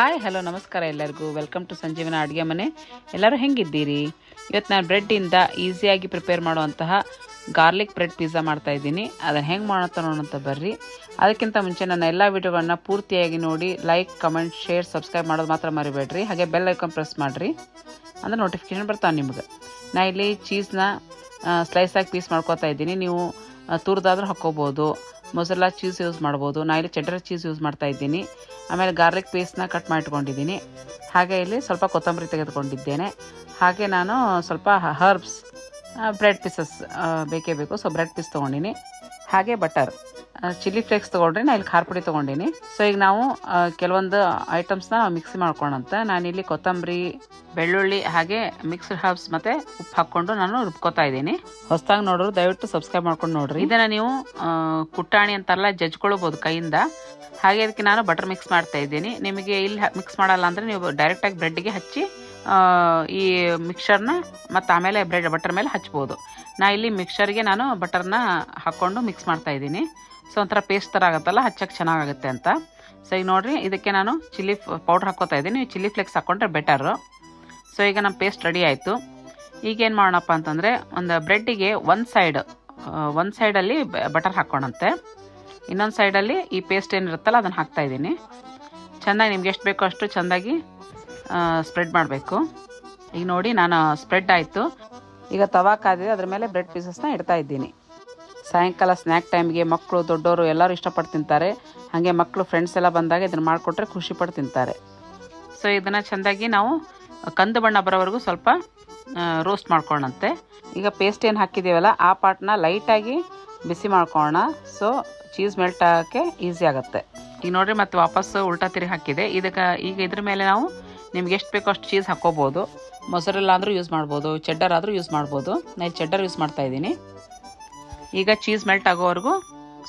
Hi hello ನಮಸ್ಕಾರ ಎಲ್ಲರಿಗೂ. Welcome to ಸಂಜೀವನ ಅಡುಗೆ ಮನೆ. ಎಲ್ಲರೂ ಹೆಂಗಿದ್ದೀರಿ? ಇವತ್ತು ನಾನು ಬ್ರೆಡ್ಡಿಂದ ಈಸಿಯಾಗಿ ಪ್ರಿಪೇರ್ ಮಾಡುವಂತಹ ಗಾರ್ಲಿಕ್ ಬ್ರೆಡ್ ಪಿಜ್ಜಾ ಮಾಡ್ತಾ ಇದ್ದೀನಿ. ಅದನ್ನು ಹೆಂಗೆ ಮಾಡೋಂತ ನೋಡೋಂತ ಬರ್ರಿ. ಅದಕ್ಕಿಂತ ಮುಂಚೆ ನನ್ನ ಎಲ್ಲ ವೀಡಿಯೋಗಳನ್ನ ಪೂರ್ತಿಯಾಗಿ ನೋಡಿ ಲೈಕ್ ಕಮೆಂಟ್ ಶೇರ್ ಸಬ್ಸ್ಕ್ರೈಬ್ ಮಾಡೋದು ಮಾತ್ರ ಮರಿಬೇಡ್ರಿ. ಹಾಗೆ ಬೆಲ್ ಐಕಾನ್ ಪ್ರೆಸ್ ಮಾಡಿರಿ. ಅಂದರೆ ನೋಟಿಫಿಕೇಶನ್ ಬರ್ತಾವೆ ನಿಮ್ಗೆ. ನಾ ಇಲ್ಲಿ ಚೀಸ್ನ ಸ್ಲೈಸಾಗಿ ಪೀಸ್ ಮಾಡ್ಕೋತಾ ಇದ್ದೀನಿ. ನೀವು ತುರ್ದಾದ್ರೂ ಹಾಕ್ಕೋಬೋದು. ಮೊಸರಲ್ಲ ಚೀಸ್ ಯೂಸ್ ಮಾಡ್ಬೋದು. ನಾ ಇಲ್ಲಿ ಚೆಡ್ಡರ್ ಚೀಸ್ ಯೂಸ್ ಮಾಡ್ತಾ ಇದ್ದೀನಿ. ಆಮೇಲೆ ಗಾರ್ಲಿಕ್ ಪೇಸ್ಟ್ನ ಕಟ್ ಮಾಡಿಟ್ಕೊಂಡಿದ್ದೀನಿ. ಹಾಗೆ ಇಲ್ಲಿ ಸ್ವಲ್ಪ ಕೊತ್ತಂಬರಿ ತೆಗೆದುಕೊಂಡಿದ್ದೇನೆ. ಹಾಗೆ ನಾನು ಸ್ವಲ್ಪ ಹರ್ಬ್ಸ್ ಬ್ರೆಡ್ ಪೀಸಸ್ ಬೇಕೇ ಬೇಕು. ಸೊ ಬ್ರೆಡ್ ಪೀಸ್ ತೊಗೊಂಡಿನಿ. ಹಾಗೆ ಬಟರ್ ಚಿಲ್ಲಿ ಫ್ಲೇಕ್ಸ್ ತೊಗೊಂಡ್ರೆ ನಾನು ಇಲ್ಲಿ ಖಾರ ಪುಡಿ ತೊಗೊಂಡಿನಿ. ಸೊ ಈಗ ನಾವು ಕೆಲವೊಂದು ಐಟಮ್ಸ್ನ ಮಿಕ್ಸಿ ಮಾಡ್ಕೊಳಂತ ನಾನಿಲ್ಲಿ ಕೊತ್ತಂಬರಿ, ಬೆಳ್ಳುಳ್ಳಿ, ಹಾಗೆ ಮಿಕ್ಸ್ಡ್ ಹರ್ಬ್ಸ್ ಮತ್ತೆ ಉಪ್ಪು ಹಾಕ್ಕೊಂಡು ನಾನು ರುಬ್ಕೋತಾ ಇದ್ದೀನಿ. ಹೊಸದಾಗಿ ನೋಡೋರು ದಯವಿಟ್ಟು ಸಬ್ಸ್ಕ್ರೈಬ್ ಮಾಡ್ಕೊಂಡು ನೋಡ್ರಿ. ಇದನ್ನ ನೀವು ಕುಟ್ಟಾಣಿ ಅಂತಾರಲ್ಲ, ಜಜ್ಕೊಳ್ಬೋದು ಕೈಯಿಂದ. ಹಾಗೆ ಅದಕ್ಕೆ ನಾನು ಬಟರ್ ಮಿಕ್ಸ್ ಮಾಡ್ತಾ ಇದ್ದೀನಿ. ನಿಮಗೆ ಇಲ್ಲಿ ಮಿಕ್ಸ್ ಮಾಡಲ್ಲ ಅಂದರೆ ನೀವು ಡೈರೆಕ್ಟಾಗಿ ಬ್ರೆಡ್ಗೆ ಹಚ್ಚಿ ಈ ಮಿಕ್ಸರ್ನ ಮತ್ತು ಆಮೇಲೆ ಬ್ರೆಡ್ ಬಟರ್ ಮೇಲೆ ಹಚ್ಬೋದು. ನಾ ಇಲ್ಲಿ ಮಿಕ್ಸರ್ಗೆ ನಾನು ಬಟರ್ನ ಹಾಕ್ಕೊಂಡು ಮಿಕ್ಸ್ ಮಾಡ್ತಾ ಇದ್ದೀನಿ. ಸೊ ಒಂಥರ ಪೇಸ್ಟ್ ಥರ ಆಗುತ್ತಲ್ಲ ಹಚ್ಚಕ್ಕೆ ಚೆನ್ನಾಗಾಗುತ್ತೆ ಅಂತ. ಸೊ ಈಗ ನೋಡಿರಿ, ಇದಕ್ಕೆ ನಾನು ಚಿಲ್ಲಿ ಪೌಡ್ರ್ ಹಾಕ್ಕೋತಾ ಇದ್ದೀನಿ. ಚಿಲ್ಲಿ ಫ್ಲೇಕ್ಸ್ ಹಾಕ್ಕೊಂಡ್ರೆ ಬೆಟರು ಸೊ ಈಗ ನಮ್ಮ ಪೇಸ್ಟ್ ರೆಡಿ ಆಯಿತು. ಈಗೇನು ಮಾಡೋಣಪ್ಪ ಅಂತಂದರೆ, ಒಂದು ಬ್ರೆಡ್ಡಿಗೆ ಒಂದು ಸೈಡ್ ಒಂದು ಸೈಡಲ್ಲಿ ಬಟರ್ ಹಾಕ್ಕೊಳಂತೆ ಇನ್ನೊಂದು ಸೈಡಲ್ಲಿ ಈ ಪೇಸ್ಟ್ ಏನಿರುತ್ತಲ್ಲ, ಅದನ್ನು ಹಾಕ್ತಾ ಚೆನ್ನಾಗಿ ನಿಮ್ಗೆ ಎಷ್ಟು ಬೇಕೋ ಅಷ್ಟು ಚೆಂದಾಗಿ ಸ್ಪ್ರೆಡ್ ಮಾಡಬೇಕು. ಈಗ ನೋಡಿ ನಾನು ಸ್ಪ್ರೆಡ್ ಆಯಿತು. ಈಗ ತವಾ ಅದ್ರ ಮೇಲೆ ಬ್ರೆಡ್ ಪೀಸಸ್ನ ಇಡ್ತಾ ಇದ್ದೀನಿ. ಸಾಯಂಕಾಲ ಸ್ನ್ಯಾಕ್ ಟೈಮ್ಗೆ ಮಕ್ಕಳು ದೊಡ್ಡವರು ಎಲ್ಲರೂ ಇಷ್ಟಪಟ್ಟು ತಿಂತಾರೆ. ಹಾಗೆ ಮಕ್ಕಳು ಫ್ರೆಂಡ್ಸ್ ಎಲ್ಲ ಬಂದಾಗ ಇದನ್ನು ಮಾಡಿಕೊಟ್ರೆ ಖುಷಿಪಟ್ಟು ತಿಂತಾರೆ. ಸೊ ಇದನ್ನು ಚೆಂದಾಗಿ ನಾವು ಕಂದು ಬಣ್ಣ ಬರೋವರೆಗೂ ಸ್ವಲ್ಪ ರೋಸ್ಟ್ ಮಾಡ್ಕೊಳ್ಳೋಣಂತೆ. ಈಗ ಪೇಸ್ಟ್ ಏನು ಹಾಕಿದ್ದೀವಲ್ಲ, ಆ ಪಾರ್ಟ್ನ ಲೈಟಾಗಿ ಬಿಸಿ ಮಾಡ್ಕೊಳ್ಳೋಣ. ಸೊ ಚೀಸ್ ಮೆಲ್ಟ್ ಆಗೋಕ್ಕೆ ಈಸಿ ಆಗುತ್ತೆ. ಈಗ ನೋಡಿರಿ, ಮತ್ತೆ ವಾಪಸ್ಸು ಉಲ್ಟಾ ತಿರುಗಿ ಹಾಕಿದೆ. ಇದಕ್ಕೆ ಈಗ ಇದ್ರ ಮೇಲೆ ನಾವು ನಿಮ್ಗೆ ಎಷ್ಟು ಬೇಕೋ ಅಷ್ಟು ಚೀಸ್ ಹಾಕ್ಕೋಬೋದು ಮೊಸರೆಲ್ಲ ಆದರೂ ಯೂಸ್ ಮಾಡ್ಬೋದು ಚೆಡ್ಡರ್ ಆದರೂ ಯೂಸ್ ಮಾಡ್ಬೋದು. ನಾನು ಚೆಡ್ಡರ್ ಯೂಸ್ ಮಾಡ್ತಾ ಇದ್ದೀನಿ. ಈಗ ಚೀಸ್ ಮೆಲ್ಟ್ ಆಗೋವರೆಗೂ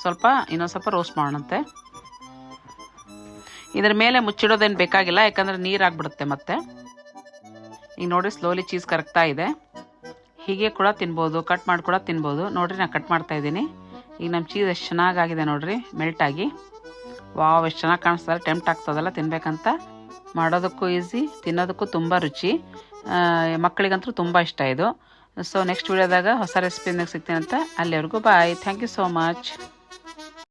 ಸ್ವಲ್ಪ ಇನ್ನೊಂದು ಸ್ವಲ್ಪ ರೋಸ್ಟ್ ಮಾಡೋಣಂತೆ. ಇದ್ರ ಮೇಲೆ ಮುಚ್ಚಿಡೋದೇನು ಬೇಕಾಗಿಲ್ಲ, ಯಾಕಂದರೆ ನೀರು ಆಗ್ಬಿಡುತ್ತೆ ಮತ್ತೆ. ಈಗ ನೋಡಿ ಸ್ಲೋಲಿ ಚೀಸ್ ಕರಗ್ತಾ ಇದೆ. ಹೀಗೆ ಕೂಡ ತಿನ್ಬೋದು ಕಟ್ ಮಾಡಿ ಕೂಡ ತಿನ್ಬೋದು. ನೋಡಿರಿ ನಾನು ಕಟ್ ಮಾಡ್ತಾ ಇದ್ದೀನಿ. ಈಗ ನಮ್ಮ ಚೀಸ್ ಎಷ್ಟು ಚೆನ್ನಾಗಾಗಿದೆ ನೋಡಿರಿ ಮೆಲ್ಟ್ ಆಗಿ. ವಾವ್ ಎಷ್ಟು ಚೆನ್ನಾಗಿ ಕಾಣಿಸ್ತದೆ ಟೆಂಪ್ಟ್ ಆಗ್ತದಲ್ಲ, ತಿನ್ಬೇಕಂತ. ಮಾಡೋದಕ್ಕೂ ಈಸಿ ತಿನ್ನೋದಕ್ಕೂ ತುಂಬ ರುಚಿ. ಮಕ್ಕಳಿಗಂತೂ ತುಂಬ ಇಷ್ಟ ಇದು. ಸೊ ನೆಕ್ಸ್ಟ್ ವೀಡಿಯೋದಾಗ ಹೊಸ ರೆಸಿಪಿನಾಗ ಸಿಗ್ತೀನಂತ ಅಲ್ಲಿವರೆಗೂ bye thank you so much